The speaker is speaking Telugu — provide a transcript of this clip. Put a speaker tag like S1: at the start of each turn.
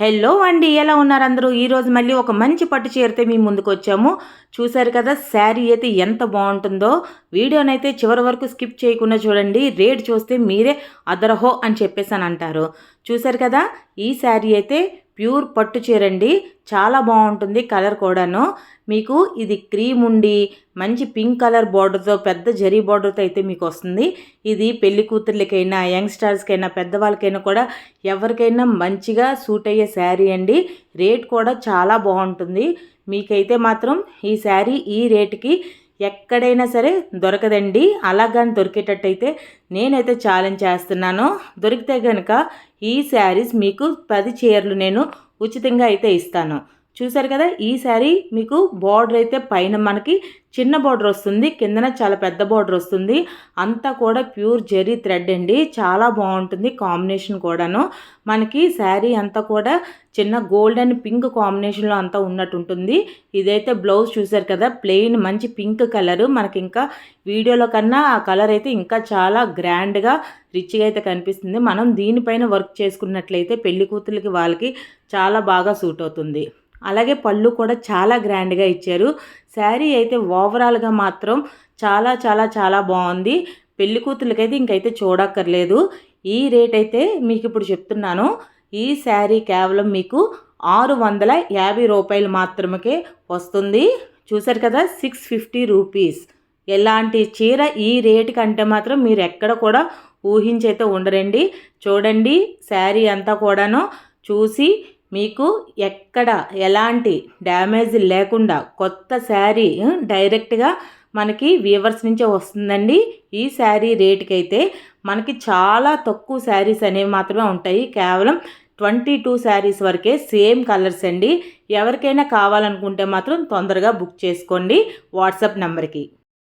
S1: హలో అండి ఎలా ఉన్నారు అందరూ? ఈరోజు మళ్ళీ ఒక మంచి పట్టు చీరతో మీ ముందుకు వచ్చాము. చూశారు కదా శారీ అయితే ఎంత బాగుంటుందో. వీడియోనైతే చివరి వరకు స్కిప్ చేయకుండా చూడండి. రేట్ చూస్తే మీరే అదరహో అని చెప్పేసి అని అంటారు. చూశారు కదా ఈ శారీ అయితే ప్యూర్ పట్టు చీరండి. చాలా బాగుంటుంది కలర్ కూడాను. మీకు ఇది క్రీమ్ ఉండి మంచి పింక్ కలర్ బార్డర్తో పెద్ద జరీ బార్డర్తో అయితే మీకు వస్తుంది. ఇది పెళ్ళి కూతుర్లకైనా యంగ్స్టర్స్కైనా పెద్దవాళ్ళకైనా కూడా ఎవరికైనా మంచిగా సూట్ అయ్యే శారీ అండి. రేట్ కూడా చాలా బాగుంటుంది. మీకైతే మాత్రం ఈ శారీ ఈ రేటుకి ఎక్కడైనా సరే దొరకదండి. అలాగని దొరికేటట్టయితే నేనైతే ఛాలెంజ్ చేస్తున్నాను. దొరికితే కనుక ఈ శారీస్ మీకు పది చీరలు నేను ఉచితంగా అయితే ఇస్తాను. చూసారు కదా ఈ శారీ మీకు బార్డర్ అయితే పైన మనకి చిన్న బార్డర్ వస్తుంది కిందన చాలా పెద్ద బార్డర్ వస్తుంది. అంతా కూడా ప్యూర్ జెరీ థ్రెడ్ అండి చాలా బాగుంటుంది కాంబినేషన్ కూడాను. మనకి శారీ అంతా కూడా చిన్న గోల్డ్ అండ్ పింక్ కాంబినేషన్లో అంతా ఉన్నట్టు ఉంటుంది. ఇదైతే బ్లౌజ్ చూసారు కదా ప్లెయిన్ మంచి పింక్ కలర్. మనకి ఇంకా వీడియోలో కన్నా ఆ కలర్ అయితే ఇంకా చాలా గ్రాండ్గా రిచ్గా అయితే కనిపిస్తుంది. మనం దీనిపైన వర్క్ చేసుకున్నట్లయితే పెళ్ళి కూతురికి వాళ్ళకి చాలా బాగా సూట్ అవుతుంది. అలాగే పళ్ళు కూడా చాలా గ్రాండ్గా ఇచ్చారు. శారీ అయితే ఓవరాల్గా మాత్రం చాలా చాలా చాలా బాగుంది. పెళ్ళి కూతుర్లకైతే ఇంకైతే చూడక్కర్లేదు. ఈ రేట్ అయితే మీకు ఇప్పుడు చెప్తున్నాను. ఈ శారీ కేవలం మీకు ఆరు వందల యాభై రూపాయలు మాత్రమే వస్తుంది. చూసారు కదా సిక్స్ ఫిఫ్టీ రూపీస్. ఎలాంటి చీర ఈ రేటు కంటే మాత్రం మీరు ఎక్కడ కూడా ఊహించైతే ఉండరండి. చూడండి శారీ అంతా కూడాను. చూసి మీకు ఎక్కడ ఎలాంటి డ్యామేజ్ లేకుండా కొత్త శారీ డైరెక్ట్గా మనకి వీవర్స్ నుంచే వస్తుందండి. ఈ శారీ రేటుకి అయితే మనకి చాలా తక్కువ శారీస్ అనేవి మాత్రమే ఉంటాయి. కేవలం ట్వంటీ టూ శారీస్ వరకే సేమ్ కలర్స్ అండి. ఎవరికైనా కావాలనుకుంటే మాత్రం తొందరగా బుక్ చేసుకోండి వాట్సాప్ నెంబర్కి.